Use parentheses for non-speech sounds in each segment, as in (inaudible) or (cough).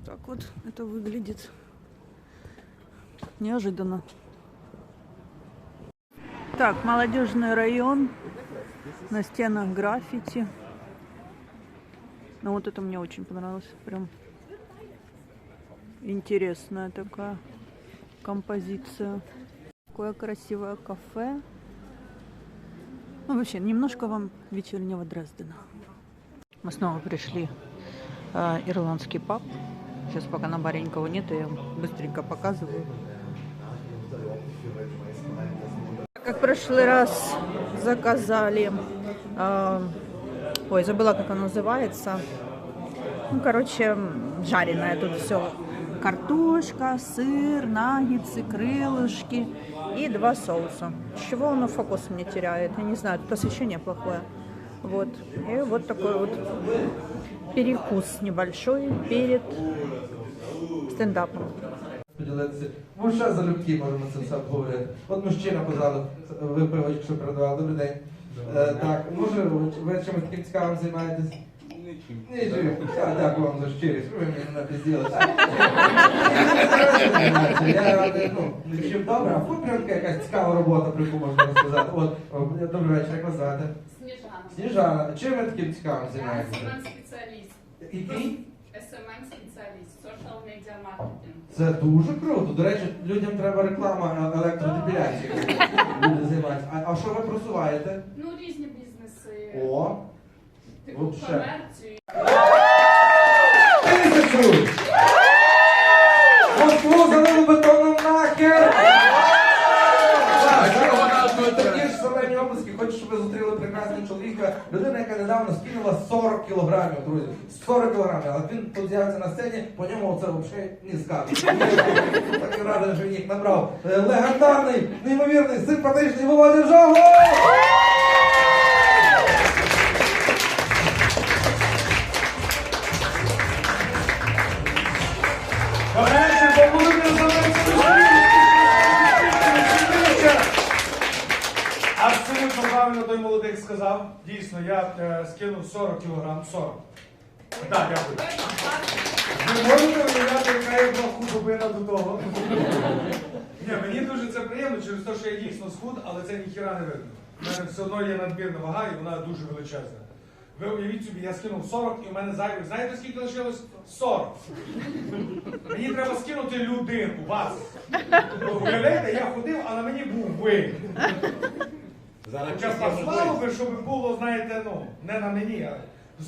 Вот так вот это выглядит. Неожиданно. Так, молодежный район. На стенах граффити. Ну вот это мне очень понравилось. Прям интересная такая композиция. Такое красивое кафе. Ну, вообще, немножко вам вечернего Дрездена. Мы снова пришли э, ирландский паб. Сейчас пока на баре никого нет, я быстренько показываю. Как в прошлый раз заказали, э, ой, забыла, как оно называется. Ну, короче, жареное тут все. Картошка, сыр, наггетсы, крылышки и два соуса. С чего оно фокус мне теряет? Я не знаю, тут освещение плохое. Вот. И вот такой вот перекус небольшой перед стендапом. Ми ще залюбки можемо це все обговорити. От мужчина позаду випив, якщо передавали, Добрий день. Е, так, може, ви чимось таким цікавим займаєтесь? Нічим. Нічим. А, дякую вам за щирість. Ви мені не. (laughs) Я ну, нічим добре, а футболка якась цікава робота, про яку можна розказати. От, добрий вечір, як вас звати? Сніжана. Сніжана, чим ви таким цікавим займаєтеся? SMM спеціаліст. Який? SMM спеціаліст. Social Media Marketing. Це дуже круто. До речі, людям треба реклама е, електродепіляції. Люди займаються. А, а що ви просуваєте? Ну, різні бізнеси. О, Вообще. комерцію. тисячу! Москву залили бетоном нахер! Такі ж солені обласки, хочу, щоб ви зустріли прекрасного чоловіка. Людина, яка недавно скинула 40 кілограмів, друзі. 40 кілограмів. Але він тут з'явиться на сцені, по ньому це взагалі не скаже. Так і радий, що він їх набрав. Е, Легендарний, неймовірний, симпатичний Володя Жогов! Скинув 40 кілограм. 40. Так, дякую. Ви можете уявляти, яка я була худобина до того? Ні, мені дуже це приємно через те, що я дійсно схуд, але це ніхіра не видно. У мене все одно є надмірна вага і вона дуже величезна. Ви уявіть собі, я скинув 40 і в мене зайвих. Знаєте, скільки лишилось? 40. Мені треба скинути людину, вас. Уявляєте, я ходив, а на мені був ви. Хоча послало би, щоб було, знаєте, ну, не на мені, а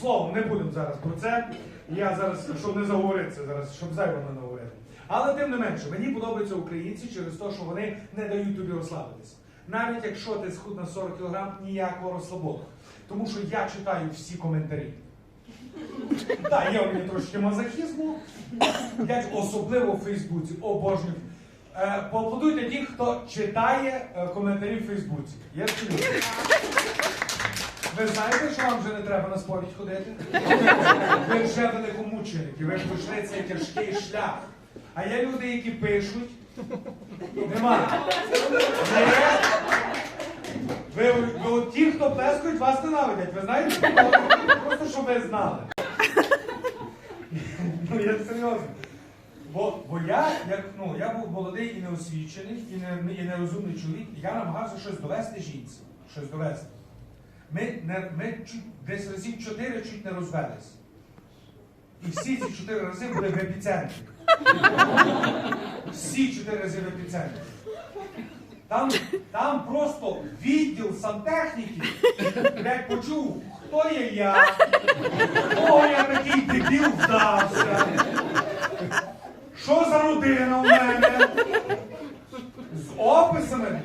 словом, не будемо зараз про це. Я зараз, щоб не заговоритися зараз, щоб зайво не наговорити. Але тим не менше, мені подобаються українці через те, що вони не дають тобі розслабитися. Навіть якщо ти схуд на 40 кг, ніякого розслабону. Тому що я читаю всі коментарі. Так, є у мене трошки мазохізму. Я особливо в Фейсбуці обожнюю. Е, поаплодуйте ті, хто читає е, коментарі в Фейсбуці. Є такі? Ви знаєте, що вам вже не треба на сповідь ходити? Ви вже великомученики, ви пройшли цей тяжкий шлях. А є люди, які пишуть. Нема. Ви, ви ті, хто плескають, вас ненавидять. Ви знаєте? Просто щоб ви знали. Ну, я серйозно. Бо, бо я, як, ну, я був молодий і неосвічений, і, не, і нерозумний чоловік, і я намагався щось довести жінці. Щось довести. Ми, не, ми чуть, десь разів чотири чуть не розвелись. І всі ці чотири рази були в епіцентрі. Всі чотири рази в епіцентрі. Там, там просто відділ сантехніки, блядь, почув, хто є я, кого я такий дебіл вдався. Що за родина у мене? З описами.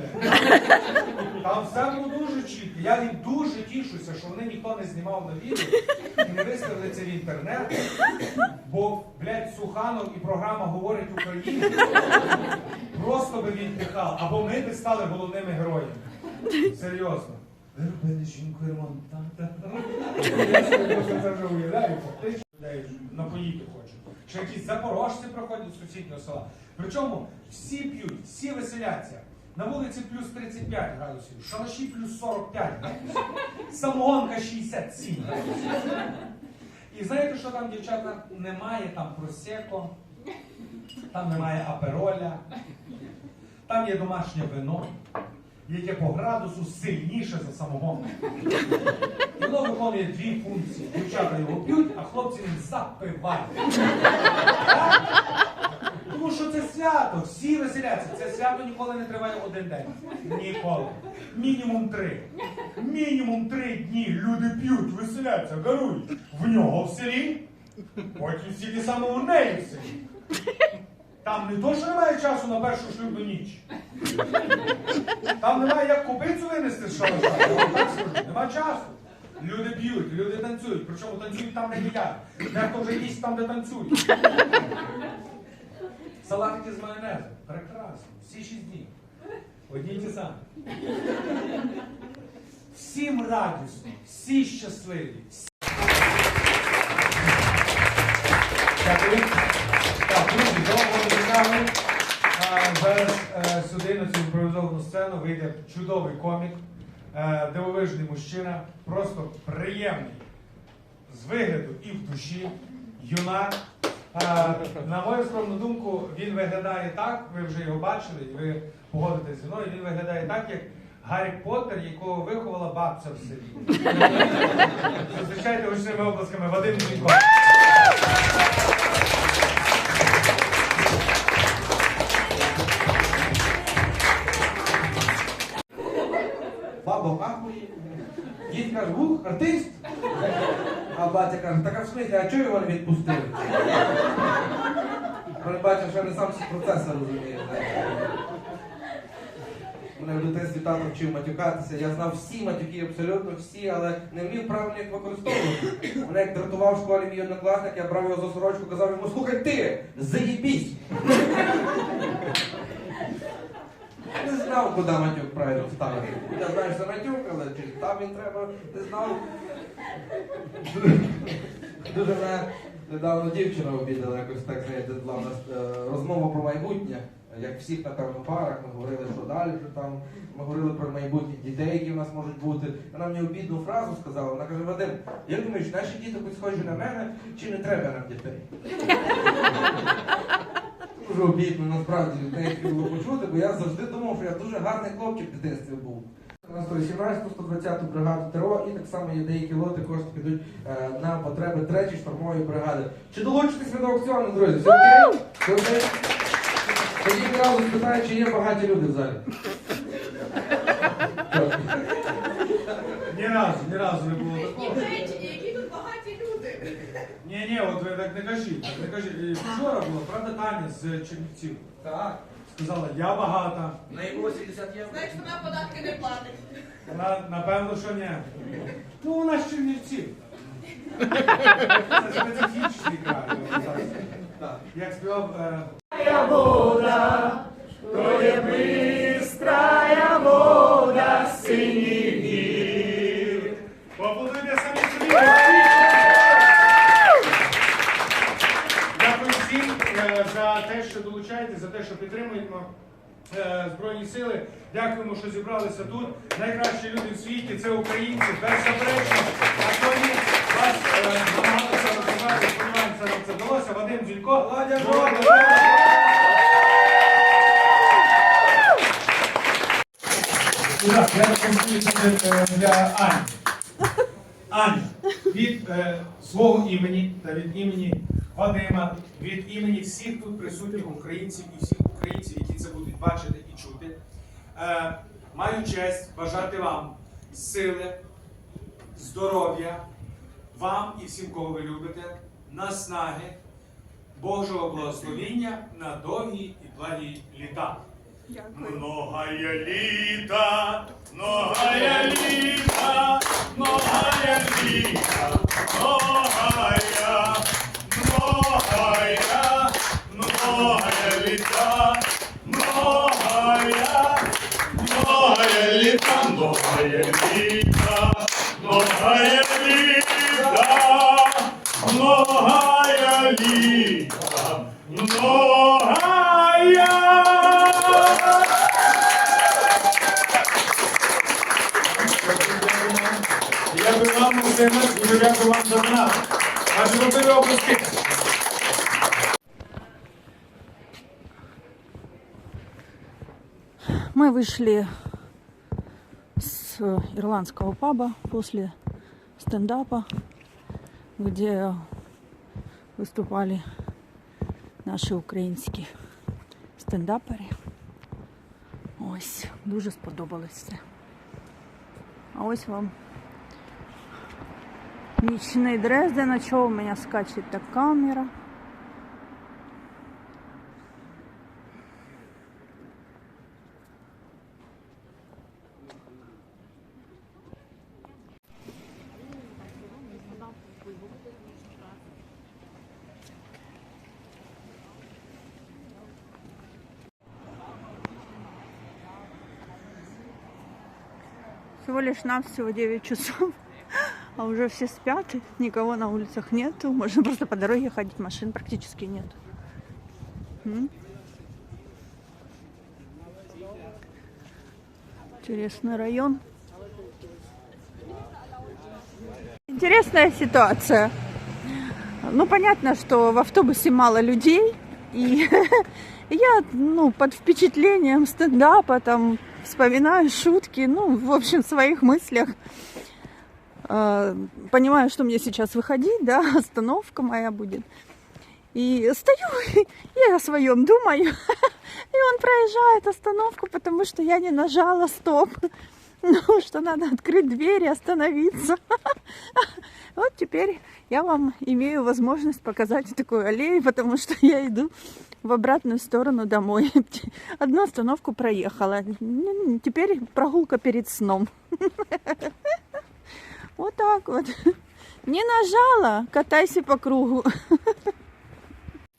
Там все було дуже чітко. Я їм дуже тішуся, що вони ніхто не знімав на відео і не виставили це в інтернет. Бо, блядь, Суханов і програма говорить Україна просто би відпихав, або ми би стали головними героями. Серйозно. Ви жінку ремонт, це вже уявляю, фактично напоїти хочуть. Ще якісь запорожці проходять з сусіднього села. Причому всі п'ють, всі веселяться. На вулиці плюс 35 градусів, шалаші плюс 45 градусів, самогонка 67 градусів. І знаєте, що там, дівчата, немає там просеко, там немає апероля, там є домашнє вино, яке по градусу сильніше за самогон. Воно виконує дві функції. Дівчата його п'ють, а хлопці ним запивають. Тому що це свято, всі веселяться. Це свято ніколи не триває один день. Ніколи. Мінімум три. Мінімум три дні люди п'ють, веселяться, гарують. В нього в селі, потім стільки саме у неї в селі. Там не то, що немає часу на першу шлюбну ніч. Там немає як купицю винести з скажу. Нема часу. Люди п'ють, люди танцюють. Причому танцюють там, де їдять. Дехто вже їсть там, де танцюють. Салатики з майонезом. Прекрасно. Всі шість днів. Одні й ті самі. Всім радісно, всі щасливі. всі- чекали. А, Зараз е, сюди на цю імпровізовану сцену вийде чудовий комік, е, дивовижний мужчина, просто приємний з вигляду і в душі, юнак. Е, На мою скромну думку, він виглядає так, ви вже його бачили, і ви погодитесь зі мною, він виглядає так, як Гаррі Поттер, якого виховала бабця в селі. (laughs) Зустрічайте гучними обласками Вадим Зінько. Баба ахує. Дід каже, ух, артист. А батя каже, так а в смислі, а чого його не відпустили? Вони бачать, що не сам процеси розуміє. Мене в дитинстві тато вчив матюкатися. Я знав всі матюки, абсолютно всі, але не вмів правильно їх використовувати. Мене як дратував в школі мій однокласник, я брав його за сорочку, казав йому, слухай ти, заїбісь. Не знав, куди матюк правильно вставити. Я знаю, що матюк, але чи там він треба, не знав. Дуже мене недавно дівчина обідала, якось так знаєте, була нас е, розмова про майбутнє. Як всіх, напевно, парах, ми говорили, що далі, що там, ми говорили про майбутні дітей, які в нас можуть бути. Вона мені обідну фразу сказала, вона каже, Вадим, як думаєш, наші діти хоч схожі на мене, чи не треба нам дітей? Дуже обідно, насправді від неї було почути, бо я завжди думав, що я дуже гарний хлопчик в дитинстві був. На 118 120 бригаду ТРО і так само є деякі лоти кошти підуть е, на потреби 3 штурмової бригади. Чи долучитесь ви до аукціону, друзі? Все окей? Все окей? Тоді одразу спитаю, чи є багаті люди в залі. Ні разу, ні разу не було такого. Люди. Ні, ні, от ви так не кажіть. Так не кажіть. Вчора була, правда, Таня з Чернівців. Так. Сказала, я багата. На якого 70 євро? Знаєш, вона податки не платить. Вона, напевно, що ні. Ну, вона з Чернівців. Це специфічний край. я вам зараз. Так. Як співав. Е... Поаплодуйте що підтримуємо е, Збройні сили. Дякуємо, що зібралися тут. Найкращі люди в світі це українці, беззаперечно. А сьогодні вас е, намагалися розібрати. Сподіваємося, нам це вдалося. Вадим Дзюлько. Так, я рекомендую е, для Ані. Аня, від е, свого імені та від імені Вадима, від імені всіх тут присутніх українців і всіх українців, які це будуть бачити і чути, е, маю честь бажати вам сили, здоров'я, вам і всім, кого ви любите, наснаги, Божого благословіння на довгі і благі літа. Многая літа, многая літа, Я би вам усім дуже дякую вам за донат. Ваші можливі обласки. Мы вышли с ирландского паба после стендапа, где выступали наші українські стендапери. Ось, дуже сподобалось все. А ось вам нічний Дрезден, а чого у мене скаче та камера. Всего лишь навсего 9 часов, а уже все спят, никого на улицах нету. Можно просто по дороге ходить, машин практически нет. Интересный район. Интересная ситуация. Ну, понятно, что в автобусе мало людей, и (laughs) я, ну, под впечатлением стендапа, там, вспоминаю шутки, ну, в общем, в своих мыслях. Э, Понимаю, что мне сейчас выходить, да, (laughs) остановка моя будет. И стою, (laughs) и о своем думаю. (laughs) И он проезжает остановку, потому что я не нажала стоп. Ну, что надо открыть дверь и остановиться. Вот теперь я вам имею возможность показать такую аллею, потому что я иду в обратную сторону домой. Одну остановку проехала. Теперь прогулка перед сном. Вот так вот. Не нажала, катайся по кругу.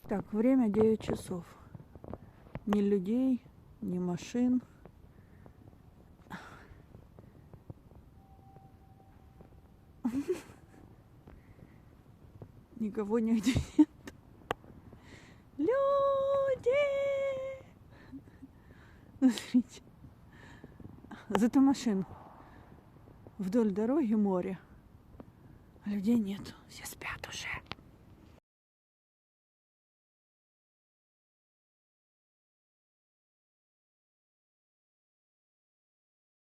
Так, время 9 часов. Ни людей, ни машин. Никого нигде нет. Люди! Смотрите. Зато машин вдоль дороги море. А людей нет. Все спят.